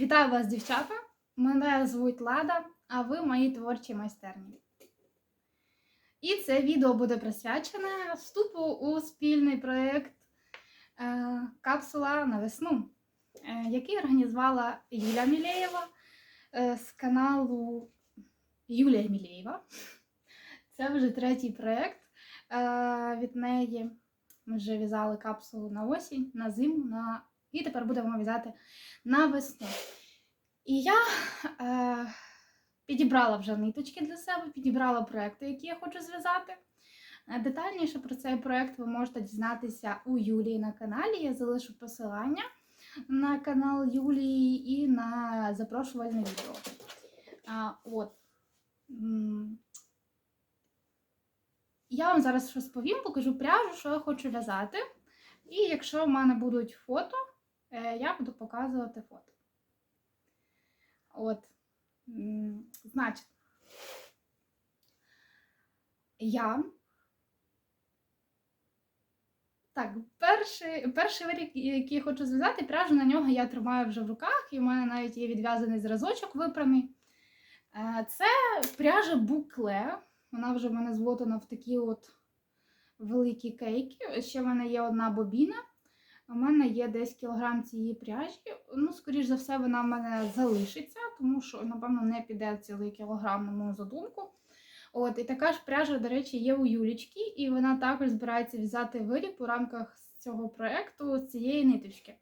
Вітаю вас, дівчата! Мене звуть Лада, а ви мої творчі майстерні. І це відео буде присвячене вступу у спільний проєкт е, Капсула на весну, е, який організувала Юля Мілєєва е, з каналу Юлія Мілєєва. Це вже третій проєкт. Від неї ми вже в'язали капсулу на осінь, на зиму, на... і тепер будемо в'язати на весну. І я е, підібрала вже ниточки для себе, підібрала проекти, які я хочу зв'язати. Е, Детальніше про цей проект ви можете дізнатися у Юлії на каналі. Я залишу посилання на канал Юлії і на запрошувальне відео. А, от. Я вам зараз розповім, покажу пряжу, що я хочу в'язати. І якщо в мене будуть фото, я буду показувати фото. От, значить, я. Так, перший, перший вирік, який я хочу зв'язати, пряжу на нього я тримаю вже в руках, і в мене навіть є відв'язаний зразочок випраний. Е, Це пряжа букле. Вона вже в мене злотана в такі от великі кейки. Ще в мене є одна бобіна. У мене є десь кілограм цієї пряжі. Ну, скоріш за все, вона в мене залишиться, тому що, напевно, не піде цілий кілограм, на мою задумку. От, і така ж пряжа, до речі, є у Юлічки, і вона також збирається в'язати виріб у рамках цього проєкту з цієї ниточки.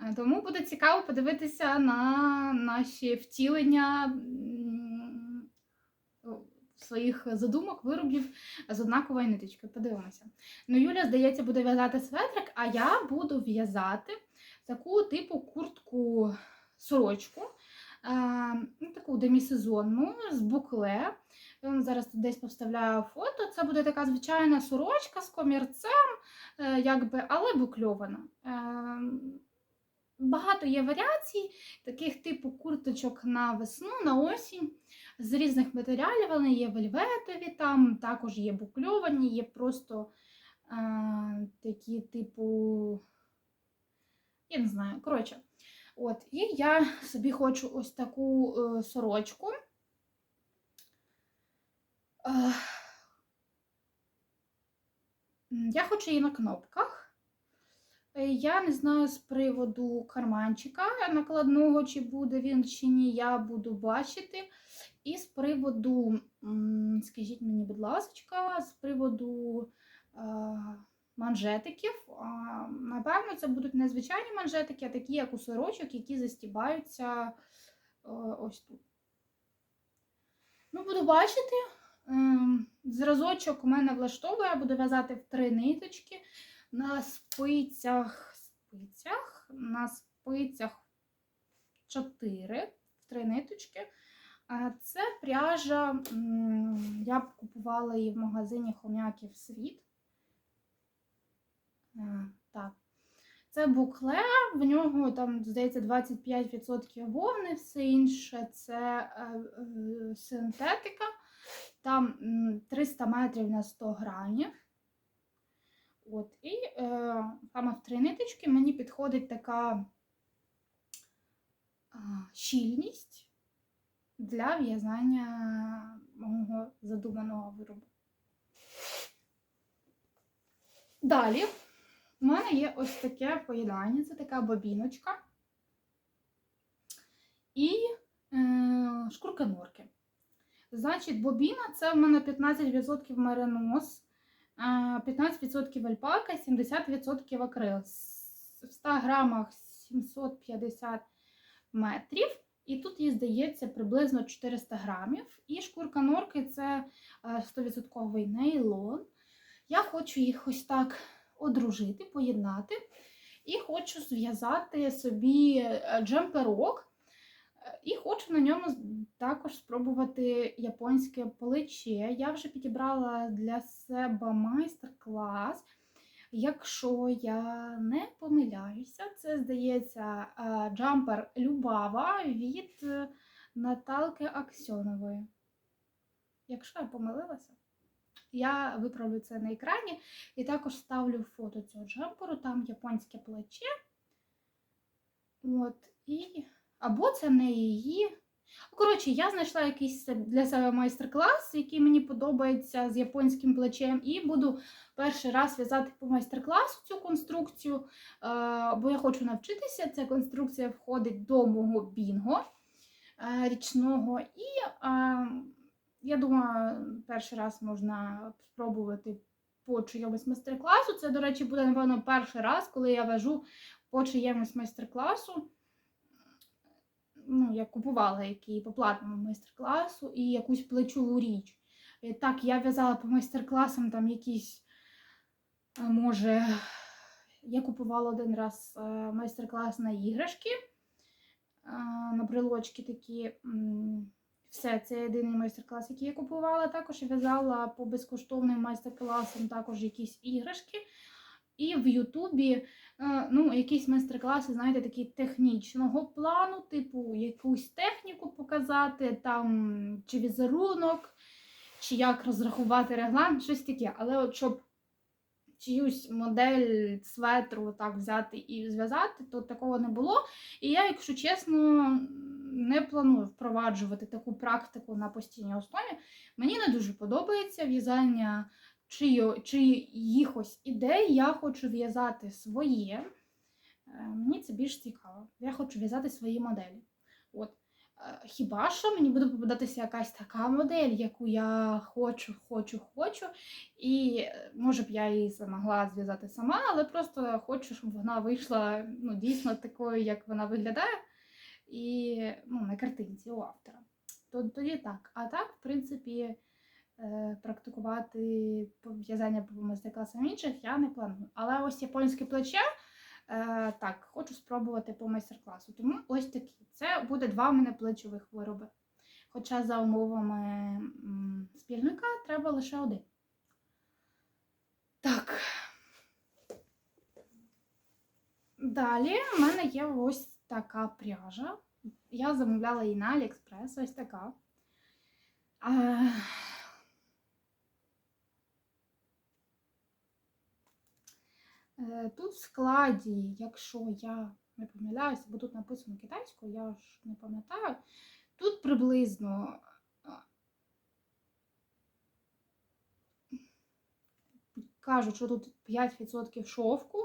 Е, Тому буде цікаво подивитися на наші втілення своїх задумок, виробів з однакової ниточки. Подивимося. Ну, Юля, здається, буде в'язати светрик, а я буду в'язати таку типу куртку сорочку, ну, таку демісезонну з букле. Зараз тут десь поставляю фото. Це буде така звичайна сорочка з комірцем, е, якби, але букльована. Багато є варіацій, таких типу курточок на весну, на осінь з різних матеріалів. Вони є вельветові, там також є букльовані, є просто е, такі, типу, я не знаю, коротше. От, і я собі хочу ось таку е, сорочку. Е, я хочу її на кнопках. Е, Я не знаю з приводу карманчика накладного, чи буде він чи ні, я буду бачити. І з приводу, скажіть мені, будь ласка, з приводу манжетиків. Напевно, це будуть не звичайні манжетики, а такі, як у сорочок, які застібаються е, ось тут. Ну, буду бачити. Ем, Зразочок у мене влаштовує, я буду в'язати в три ниточки на спицях, спицях, на спицях 4, три ниточки. Це пряжа, я б купувала її в магазині Хом'яків Світ. Так. Це букле, в нього там, здається, 25% вовни, все інше це е, е, синтетика. Там 300 метрів на 100 грамів. От, і е, саме в три ниточки мені підходить така щільність для в'язання мого задуманого виробу. Далі у мене є ось таке поєднання, це така бобіночка і е, шкурка норки. Значить, бобіна це в мене 15% меринос. 15% альпака, 70% акрил. В 100 грамах 750 метрів. І тут їй здається приблизно 400 грамів. І шкурка норки це 100% нейлон. Я хочу їх ось так одружити, поєднати. І хочу зв'язати собі е, джемперок. І хочу на ньому також спробувати японське плече. Я вже підібрала для себе майстер-клас. Якщо я не помиляюся, це здається е, джампер Любава від е, Наталки Аксьонової. Якщо я помилилася, я виправлю це на екрані і також ставлю фото цього джемперу, там японське плече. От, і Або це не її. Коротше, я знайшла якийсь для себе майстер-клас, який мені подобається з японським плечем, і буду перший раз в'язати по майстер-класу цю конструкцію, е, бо я хочу навчитися. Ця конструкція входить до мого бінго е, річного. І е, я думаю, перший раз можна спробувати по чийомусь майстер-класу. Це, до речі, буде, напевно, перший раз, коли я вяжу по чиємусь майстер-класу. Ну, я купувала який по платному майстер-класу і якусь плечову річ. І Так, я в'язала по майстер-класам там якісь, може, я купувала один раз е, майстер-клас на іграшки, е, на брелочки такі. Все, це єдиний майстер-клас, який я купувала. Також в'язала по безкоштовним майстер-класам також якісь іграшки. І в Ютубі е, ну, якісь майстер-класи, знаєте, такі технічного плану, типу якусь техніку показати, там, чи візерунок, чи як розрахувати регламент, щось таке. Але от щоб чиюсь модель светру так взяти і зв'язати, то такого не було. І я, якщо чесно, не планую впроваджувати таку практику на постійній основі. Мені не дуже подобається в'язання чиї, чиїхось ідей, я хочу в'язати своє. Е, Мені це більш цікаво. Я хочу в'язати свої моделі. От. Е, Хіба що мені буде попадатися якась така модель, яку я хочу, хочу, хочу. І е, може б я її змогла зв'язати сама, але просто хочу, щоб вона вийшла ну, дійсно такою, як вона виглядає, і ну, на картинці у автора. Тоді так. А так, в принципі, практикувати в'язання по майстер-класам інших я не планую. Але ось японське плече. Е, так, хочу спробувати по майстер-класу. Тому ось такі. Це буде два в мене плечових вироби. Хоча за умовами спільника треба лише один. Так. Далі в мене є ось така пряжа. Я замовляла її на Aliexpress, ось така. А... Е, Тут в складі, якщо я не помиляюся, бо тут написано китайською, я ж не пам'ятаю. Тут приблизно кажуть, що тут 5% шовку,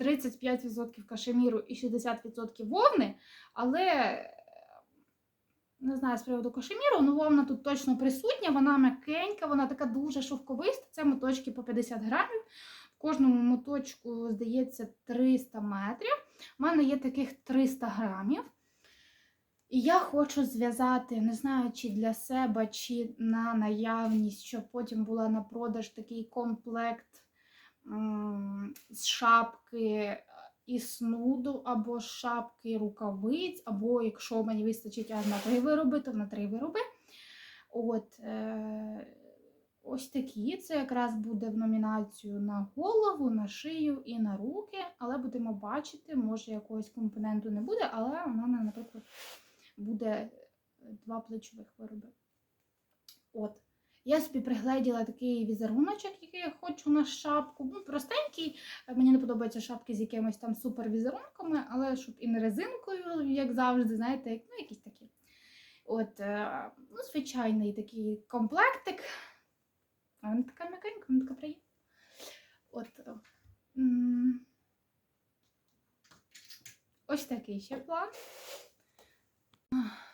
35% кашеміру і 60% вовни, але е, не знаю з приводу кашеміру, ну вовна тут точно присутня, вона м'якенька, вона така дуже шовковиста, це моточки по 50 грамів. Кожному моточку, здається, 300 метрів. У мене є таких 300 грамів. І я хочу зв'язати, не знаю, чи для себе, чи на наявність, щоб потім була на продаж такий комплект з шапки і снуду, або шапки рукавиць, або якщо мені вистачить аж на три вироби, то на три вироби. От, е, ось такі. Це якраз буде в номінацію на голову, на шию і на руки, але будемо бачити, може якогось компоненту не буде, але у мене, наприклад, буде два плечових вироби. От. Я собі пригледіла такий візеруночок, який я хочу на шапку. Ну, простенький. Мені не подобаються шапки з якимись там супер візерунками, але щоб і не резинкою, як завжди, знаєте, ну, якісь такі. От, е, ну, звичайний такий комплектик. А Вона така м'якенька, вона така приємна. От. е. Ось такий ще план.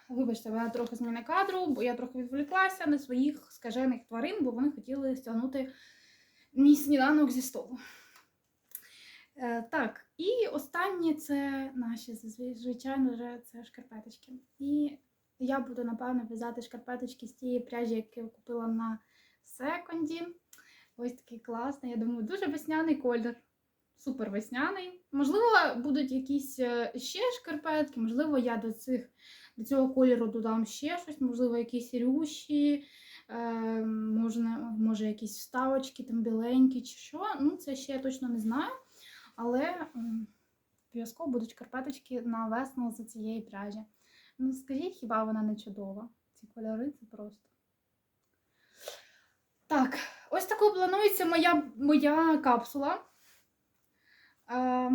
Вибачте, вона трохи зміни кадру, бо я трохи відволіклася на своїх скажених тварин, бо вони хотіли стягнути мій сніданок зі столу. Е, так, і останнє це наші, звичайно, вже це шкарпеточки. І я буду, напевно, в'язати шкарпеточки з тієї пряжі, яку я купила на секонді. Ось такий класний. Я думаю, дуже весняний колір. Супер весняний. Можливо, будуть якісь е, ще шкарпетки, можливо, я до цих до цього кольору додам ще щось, можливо, якісь рюші, е, можна, може, якісь вставочки там біленькі чи що. Ну, це ще я точно не знаю. Але обов'язково будуть шкарпеточки на весну з цієї пряжі. Ну, скажіть, хіба вона не чудова? Ці кольори це просто. Так, ось такою планується моя, моя капсула. Е,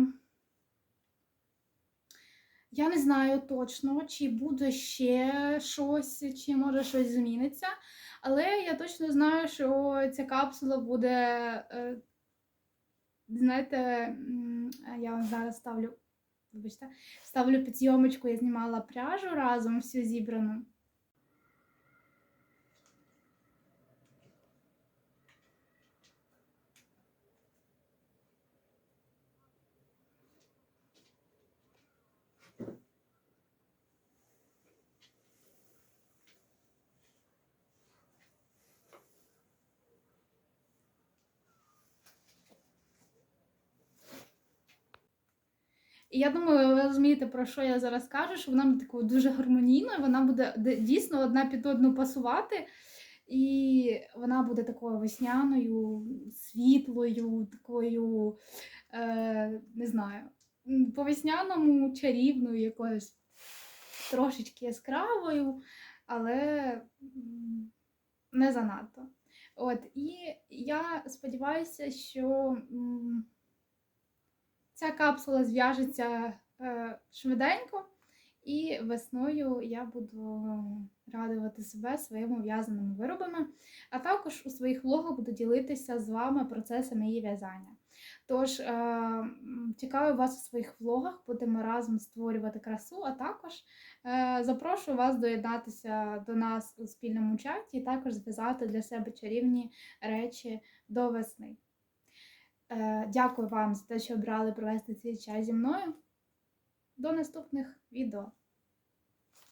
Я не знаю точно, чи буде ще щось, чи може щось зміниться. Але я точно знаю, що ця капсула буде. е, Знаєте, я вам зараз ставлю. Вибачте, ставлю під зйомочку, я знімала пряжу разом всю зібрану. І я думаю, ви розумієте, про що я зараз кажу, що вона буде такою дуже гармонійною, вона буде дійсно одна під одну пасувати. І вона буде такою весняною, світлою, такою, е, не знаю, по весняному чарівною, якоюсь трошечки яскравою, але не занадто. От, і я сподіваюся, що. Ця капсула зв'яжеться е, швиденько, і весною я буду радувати себе своїми в'язаними виробами, а також у своїх влогах буду ділитися з вами процесами її в'язання. Тож, е, чекаю вас у своїх влогах, будемо разом створювати красу, а також е, запрошую вас доєднатися до нас у спільному чаті і також зв'язати для себе чарівні речі до весни. Е, Дякую вам за те, що обрали провести цей час зі мною. До наступних відео.